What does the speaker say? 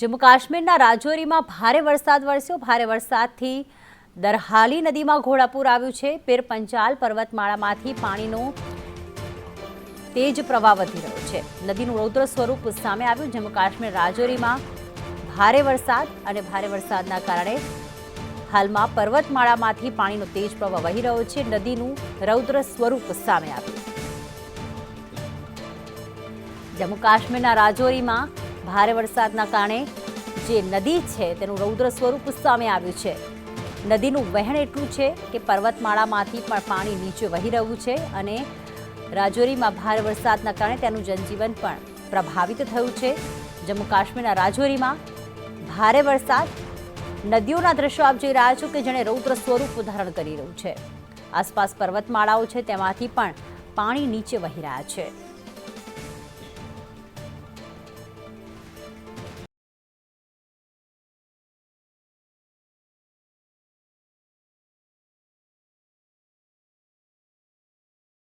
જમ્મુ કાશ્મીરના રાજૌરીમાં ભારે વરસાદ વરસ્યો. ભારે વરસાદથી દરહાલી નદીમાં ઘોડાપૂર આવ્યું છે. પીર પંચાલ પર્વતમાળામાંથી પાણીનો તેજ પ્રવાહ વધી રહ્યો છે. નદીનું રૌદ્ર સ્વરૂપ સામે આવ્યું. જમ્મુ કાશ્મીર રાજૌરીમાં ભારે વરસાદ અને ભારે વરસાદના કારણે હાલમાં પર્વતમાળામાંથી પાણીનો તેજ પ્રવાહ વહી રહ્યો છે. નદીનું રૌદ્ર સ્વરૂપ સામે આવ્યું. જમ્મુ કાશ્મીરના રાજૌરીમાં ભારે વરસાદના કારણે જે નદી છે તેનું રૌદ્ર સ્વરૂપ સામે આવ્યું છે. નદીનું વહેણ એટલું છે કે પર્વતમાળામાંથી પણ પાણી નીચે વહી રહ્યું છે અને રાજૌરીમાં ભારે વરસાદના કારણે તેનું જનજીવન પણ પ્રભાવિત થયું છે. જમ્મુ કાશ્મીરના રાજૌરીમાં ભારે વરસાદ. નદીઓના દ્રશ્યો આપ જોઈ રહ્યા છો કે જેણે રૌદ્ર સ્વરૂપ ધારણ કરી રહ્યું છે. આસપાસ પર્વતમાળાઓ છે, તેમાંથી પણ પાણી નીચે વહી રહ્યા છે.